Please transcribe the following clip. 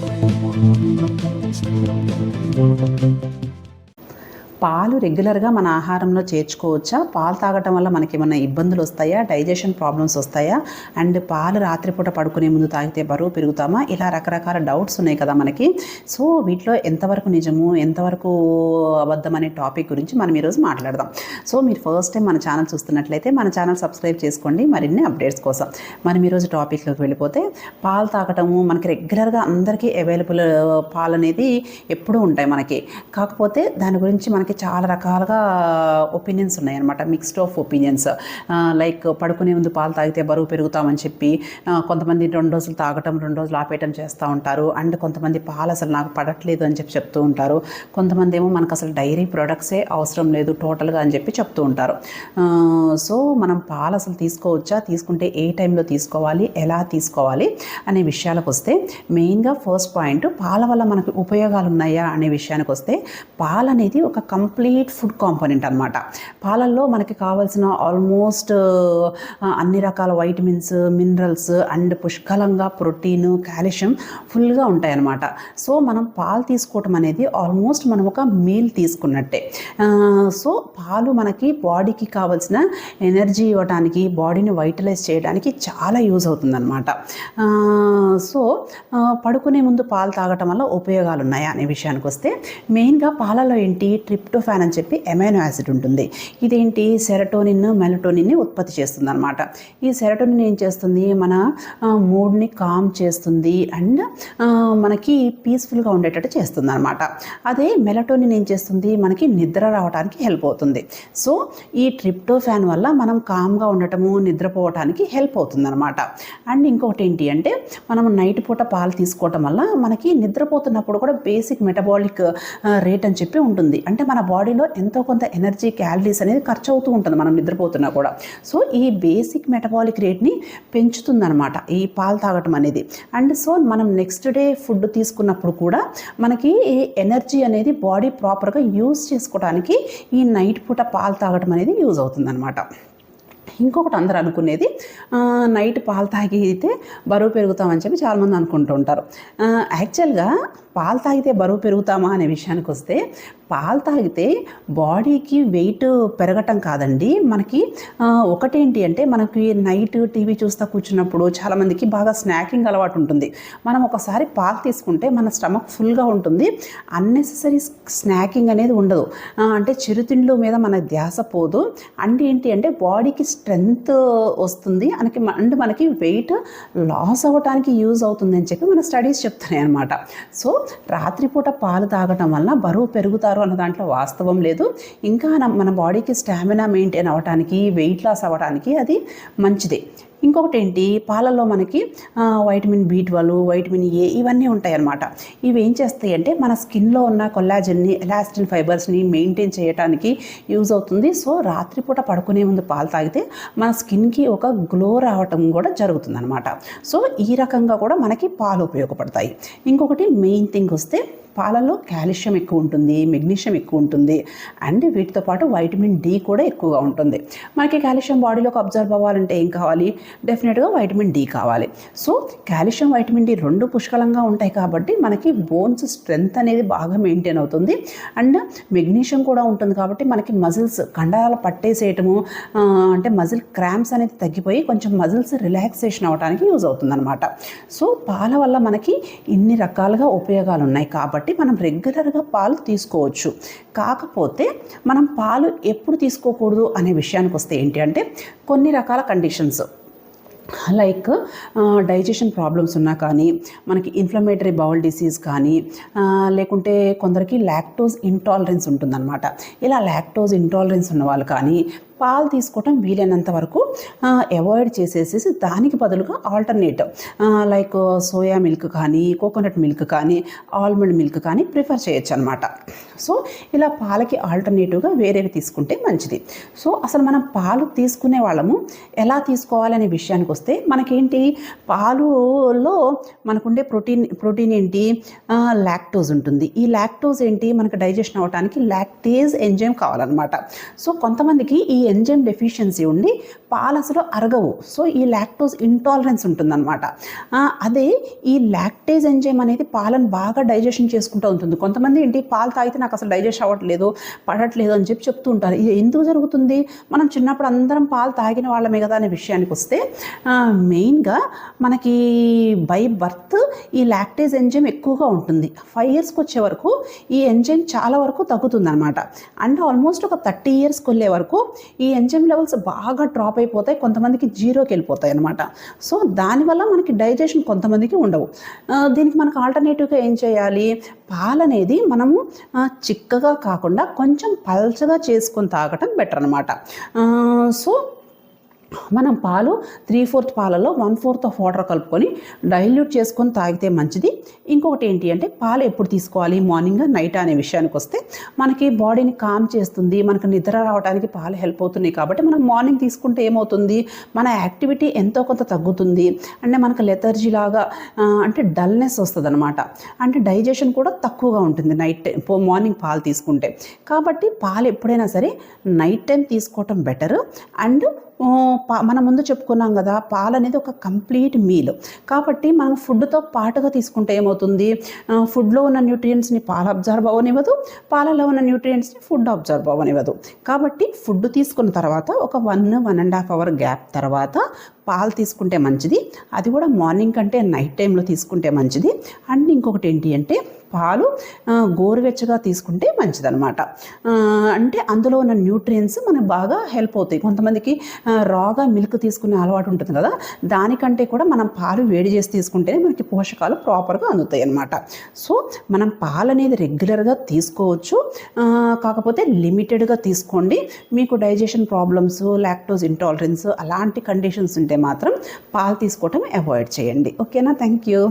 Thank you. పాలు రెగ్యులర్గా మన ఆహారంలో చేర్చుకోవచ్చా? పాలు తాగటం వల్ల మనకి ఏమైనా ఇబ్బందులు వస్తాయా? డైజెషన్ ప్రాబ్లమ్స్ వస్తాయా? అండ్ పాలు రాత్రిపూట పడుకునే ముందు తాగితే బరువు పెరుగుతామా? ఇలా రకరకాల డౌట్స్ ఉన్నాయి కదా మనకి. సో వీటిలో ఎంతవరకు నిజము ఎంతవరకు అబద్ధం అనే టాపిక్ గురించి మనం ఈరోజు మాట్లాడదాం. సో మీరు ఫస్ట్ టైం మన ఛానల్ చూస్తున్నట్లయితే మన ఛానల్ సబ్స్క్రైబ్ చేసుకోండి. మరిన్ని అప్డేట్స్ కోసం మనం ఈరోజు టాపిక్లోకి వెళ్ళిపోతే పాలు తాగటము మనకి రెగ్యులర్గా అందరికీ అవైలబుల్ పాలు అనేది ఎప్పుడూ ఉంటాయి మనకి. కాకపోతే దాని గురించి మనకి చాలా రకాలుగా ఒపీనియన్స్ ఉన్నాయన్నమాట. మిక్స్డ్ ఆఫ్ ఒపీనియన్స్ లైక్ పడుకునే ముందు పాలు తాగితే బరువు పెరుగుతామని చెప్పి కొంతమంది రెండు రోజులు తాగటం రెండు రోజులు ఆపేయటం చేస్తూ ఉంటారు. అండ్ కొంతమంది పాలు అసలు నాకు పడట్లేదు అని చెప్పి చెప్తూ ఉంటారు. కొంతమంది ఏమో మనకు అసలు డైరీ ప్రొడక్ట్సే అవసరం లేదు టోటల్గా అని చెప్పి చెప్తూ ఉంటారు. సో మనం పాలు అసలు తీసుకోవచ్చా? తీసుకుంటే ఏ టైంలో తీసుకోవాలి? ఎలా తీసుకోవాలి? అనే విషయాలకు వస్తే మెయిన్గా ఫస్ట్ పాయింట్ పాల వల్ల మనకు ఉపయోగాలు ఉన్నాయా? అనే విషయానికి వస్తే పాలు అనేది ఒక కంప్లీట్ ఫుడ్ కాంపోనెంట్ అనమాట పాలల్లో మనకి కావాల్సిన ఆల్మోస్ట్ అన్ని రకాల వైటమిన్స్ మినరల్స్ అండ్ పుష్కలంగా ప్రోటీన్ కాల్షియం ఫుల్గా ఉంటాయన్నమాట. సో మనం పాలు తీసుకోవటం అనేది ఆల్మోస్ట్ మనం ఒక మీల్ తీసుకున్నట్టే. సో పాలు మనకి బాడీకి కావాల్సిన ఎనర్జీ ఇవ్వడానికి బాడీని వైటలైజ్ చేయడానికి చాలా యూజ్ అవుతుందన్నమాట. సో పడుకునే ముందు పాలు తాగటం వల్ల ఉపయోగాలు ఉన్నాయా అనే విషయానికి వస్తే మెయిన్గా పాలలో ఏంటి ట్రిప్ ట్రిప్టోఫాన్ అని చెప్పి ఎమైనో యాసిడ్ ఉంటుంది. ఇదేంటి? సెరటోనిన్ మెలటోనిన్ని ఉత్పత్తి చేస్తుంది అనమాట ఈ సెరటోనిన్ ఏం చేస్తుంది? మన మూడ్ని కామ్ చేస్తుంది అండ్ మనకి పీస్ఫుల్గా ఉండేటట్టు చేస్తుంది అనమాట అదే మెలటోనిన్ ఏం చేస్తుంది? మనకి నిద్ర రావడానికి హెల్ప్ అవుతుంది. సో ఈ ట్రిప్టోఫాన్ వల్ల మనం కామ్గా ఉండటము నిద్రపోవటానికి హెల్ప్ అవుతుంది అనమాట అండ్ ఇంకొకటి ఏంటి అంటే మనం నైట్ పూట పాలు తీసుకోవటం వల్ల మనకి నిద్రపోతున్నప్పుడు కూడా బేసిక్ మెటబాలిక్ రేట్ అని చెప్పి ఉంటుంది. అంటే మన బాడీలో ఎంతో కొంత ఎనర్జీ క్యాలరీస్ అనేది ఖర్చు అవుతూ ఉంటుంది. మనం నిద్రపోతున్నా కూడా. సో ఈ బేసిక్ మెటబాలిక్ రేట్ని పెంచుతుందనమాట ఈ పాలు తాగటం అనేది. అండ్ సో మనం నెక్స్ట్ డే ఫుడ్ తీసుకున్నప్పుడు కూడా మనకి ఈ ఎనర్జీ అనేది బాడీ ప్రాపర్గా యూజ్ చేసుకోవడానికి ఈ నైట్ పూట పాలు తాగటం అనేది యూజ్ అవుతుందన్నమాట. ఇంకొకటి అందరు అనుకునేది నైట్ పాలు తాగితే బరువు పెరుగుతామని చెప్పి చాలామంది అనుకుంటూ ఉంటారు. యాక్చువల్గా పాలు తాగితే బరువు పెరుగుతామా అనే విషయానికి వస్తే పాలు తాగితే బాడీకి వెయిట్ పెరగటం కాదండి. మనకి ఒకటేంటి అంటే మనకి నైట్ టీవీ చూస్తూ కూర్చున్నప్పుడు చాలామందికి బాగా స్నాకింగ్ అలవాటు ఉంటుంది. మనం ఒకసారి పాలు తీసుకుంటే మన స్టమక్ ఫుల్గా ఉంటుంది. అన్నెసెసరీ స్నాకింగ్ అనేది ఉండదు. అంటే చిరుతిండ్లు మీద మన ధ్యాస పోదు. అండ్ ఏంటి అంటే బాడీకి స్ట్రెంగ్త్ వస్తుంది. మనకి అండ్ మనకి వెయిట్ లాస్ అవ్వడానికి యూజ్ అవుతుంది అని చెప్పి మన స్టడీస్ చెప్తున్నాయి అనమాట సో రాత్రిపూట పాలు తాగటం వల్ల బరువు పెరుగుతారు అన్న దాంట్లో వాస్తవం లేదు. ఇంకా మన- మన బాడీకి స్టామినా మెయింటైన్ అవ్వడానికి వెయిట్ లాస్ అవ్వడానికి అది మంచిదే. ఇంకొకటి ఏంటి పాలల్లో మనకి vitamin B twelve vitamin A ఇవన్నీ ఉంటాయన్నమాట. ఇవి ఏం చేస్తాయి అంటే మన స్కిన్లో ఉన్న కొల్లాజన్ని ఎలాస్టిన్ ఫైబర్స్ని మెయింటైన్ చేయడానికి యూజ్ అవుతుంది. సో రాత్రిపూట పడుకునే ముందు పాలు తాగితే మన స్కిన్కి ఒక గ్లో రావటం కూడా జరుగుతుందన్నమాట. సో ఈ రకంగా కూడా మనకి పాలు ఉపయోగపడతాయి. ఇంకొకటి మెయిన్ థింగ్ వస్తే పాలలో కాల్షియం ఎక్కువ ఉంటుంది మెగ్నీషియం ఎక్కువ ఉంటుంది అండ్ వీటితో పాటు వైటమిన్ డి కూడా ఎక్కువగా ఉంటుంది. మనకి కాల్షియం బాడీలోకి అబ్జర్వ్ అవ్వాలంటే ఏం కావాలి? డెఫినెట్గా వైటమిన్ డి కావాలి. సో కాల్షియం వైటమిన్ డి రెండు పుష్కలంగా ఉంటాయి కాబట్టి మనకి బోన్స్ స్ట్రెంగ్త్ అనేది బాగా మెయింటైన్ అవుతుంది. అండ్ మెగ్నీషియం కూడా ఉంటుంది కాబట్టి మనకి మజిల్స్ కండరాలు పట్టేసేయటము అంటే మజిల్ క్రాంప్స్ అనేది తగ్గిపోయి కొంచెం మజిల్స్ రిలాక్సేషన్ అవ్వడానికి యూజ్ అవుతుంది అనమాట సో పాల వల్ల మనకి ఇన్ని రకాలుగా ఉపయోగాలు ఉన్నాయి కాబట్టి మనం రెగ్యులర్గా పాలు తీసుకోవచ్చు. కాకపోతే మనం పాలు ఎప్పుడు తీసుకోకూడదు అనే విషయానికి వస్తే ఏంటి అంటే కొన్ని రకాల కండిషన్స్ లైక్ డైజెషన్ ప్రాబ్లమ్స్ ఉన్నా కానీ మనకి ఇన్ఫ్లమేటరీ బౌల్ డిసీజ్ కానీ లేకుంటే కొందరికి లాక్టోజ్ ఇంటాలరెన్స్ ఉంటుందన్నమాట. ఇలా లాక్టోజ్ ఇంటాలరెన్స్ ఉన్న వాళ్ళు కానీ పాలు తీసుకోవటం వీలైనంత వరకు అవాయిడ్ చేసేసేసి దానికి బదులుగా ఆల్టర్నేట్ లైక్ సోయా మిల్క్ కానీ కోకోనట్ మిల్క్ కానీ ఆల్మండ్ మిల్క్ కానీ ప్రిఫర్ చేయొచ్చు అనమాట సో ఇలా పాలకి ఆల్టర్నేటివ్గా వేరేవి తీసుకుంటే మంచిది. సో అసలు మనం పాలు తీసుకునే వాళ్ళము ఎలా తీసుకోవాలనే విషయానికి వస్తే మనకేంటి? పాలులో మనకుండే ప్రోటీన్ ప్రోటీన్ ఏంటి? లాక్టోజ్ ఉంటుంది. ఈ లాక్టోజ్ ఏంటి? మనకు డైజెషన్ అవ్వడానికి లాక్టేజ్ ఎంజైమ్ కావాలన్నమాట. సో కొంతమందికి ఈ ఎంజైమ్ డెఫిషియన్సీ ఉండి పాలు అసలు అరగవు. సో ఈ లాక్టోజ్ ఇంటాలరెన్స్ ఉంటుందన్నమాట. అదే ఈ లాక్టేజ్ ఎంజైమ్ అనేది పాలను బాగా డైజెషన్ చేసుకుంటూ ఉంటుంది. కొంతమంది ఏంటి పాలు తాగితే నాకు అసలు డైజెస్ట్ అవ్వట్లేదు పడట్లేదు అని చెప్పి చెప్తూ ఉంటారు. ఇది ఎందుకు జరుగుతుంది? మనం చిన్నప్పుడు అందరం పాలు తాగిన వాళ్ళమే కదా అనే విషయానికి వస్తే మెయిన్గా మనకి బై బర్త్ ఈ లాక్టేజ్ ఎంజైమ్ ఎక్కువగా ఉంటుంది. ఫైవ్ ఇయర్స్కి వచ్చే వరకు ఈ ఎంజైమ్ చాలా వరకు తగ్గుతుంది అనమాట అండ్ ఆల్మోస్ట్ ఒక థర్టీ ఇయర్స్కి వెళ్ళే వరకు ఈ ఎంజైమ్ లెవెల్స్ బాగా డ్రాప్ అయిపోతాయి కొంతమందికి జీరోకి వెళ్ళిపోతాయి అనమాట సో దానివల్ల మనకి డైజెషన్ కొంతమందికి ఉండవు. దీనికి మనకు ఆల్టర్నేటివ్గా ఏం చేయాలి? పాలు అనేది మనము చిక్కగా కాకుండా కొంచెం పల్చగా చేసుకొని తాగటం బెటర్ అనమాట సో మనం పాలు త్రీ ఫోర్త్ పాలలో వన్ ఫోర్త్ ఆఫ్ వాటర్ కలుపుకొని డైల్యూట్ చేసుకొని తాగితే మంచిది. ఇంకొకటి ఏంటి అంటే పాలు ఎప్పుడు తీసుకోవాలి? మార్నింగ్ నైట్ అనే విషయానికి వస్తే మనకి బాడీని కామ్ చేస్తుంది మనకు నిద్ర రావడానికి పాలు హెల్ప్ అవుతున్నాయి కాబట్టి మనం మార్నింగ్ తీసుకుంటే ఏమవుతుంది? మన యాక్టివిటీ ఎంతో కొంత తగ్గుతుంది. అంటే మనకు లెథర్జీ లాగా అంటే డల్నెస్ వస్తుంది అనమాట అంటే డైజెషన్ కూడా తక్కువగా ఉంటుంది నైట్ టైం మార్నింగ్ పాలు తీసుకుంటే. కాబట్టి పాలు ఎప్పుడైనా సరే నైట్ టైం తీసుకోవటం బెటర్. అండ్ మనం ముందు చెప్పుకున్నాం కదా పాలు అనేది ఒక కంప్లీట్ మీల్. కాబట్టి మనం ఫుడ్తో పాటుగా తీసుకుంటే ఏమవుతుంది? ఫుడ్లో ఉన్న న్యూట్రియంట్స్ని పాలు అబ్జర్వ్ అవ్వనివ్వదు పాలలో ఉన్న న్యూట్రియంట్స్ని ఫుడ్ అబ్జర్వ్ అవ్వనివ్వదు. కాబట్టి ఫుడ్ తీసుకున్న తర్వాత ఒక one one and half hour gap తర్వాత పాలు తీసుకుంటే మంచిది అది కూడా మార్నింగ్ కంటే నైట్ టైంలో తీసుకుంటే మంచిది. అండ్ ఇంకొకటి ఏంటి అంటే పాలు గోరువెచ్చగా తీసుకుంటే మంచిదన్నమాట. అంటే అందులో ఉన్న న్యూట్రియన్స్ మనకు బాగా హెల్ప్ అవుతాయి. కొంతమందికి రాగా మిల్క్ తీసుకునే అలవాటు ఉంటుంది కదా దానికంటే కూడా మనం పాలు వేడి చేసి తీసుకుంటేనే మనకి పోషకాలు ప్రాపర్గా అందుతాయి అన్నమాట. సో మనం పాలు అనేది రెగ్యులర్గా తీసుకోవచ్చు. కాకపోతే లిమిటెడ్గా తీసుకోండి. మీకు డైజెషన్ ప్రాబ్లమ్స్ లాక్టోజ్ ఇంటాలరెన్స్ అలాంటి కండిషన్స్ ఉంటే మాత్రం పాలు తీసుకోవటం అవాయిడ్ చేయండి. ఓకేనా? Thank you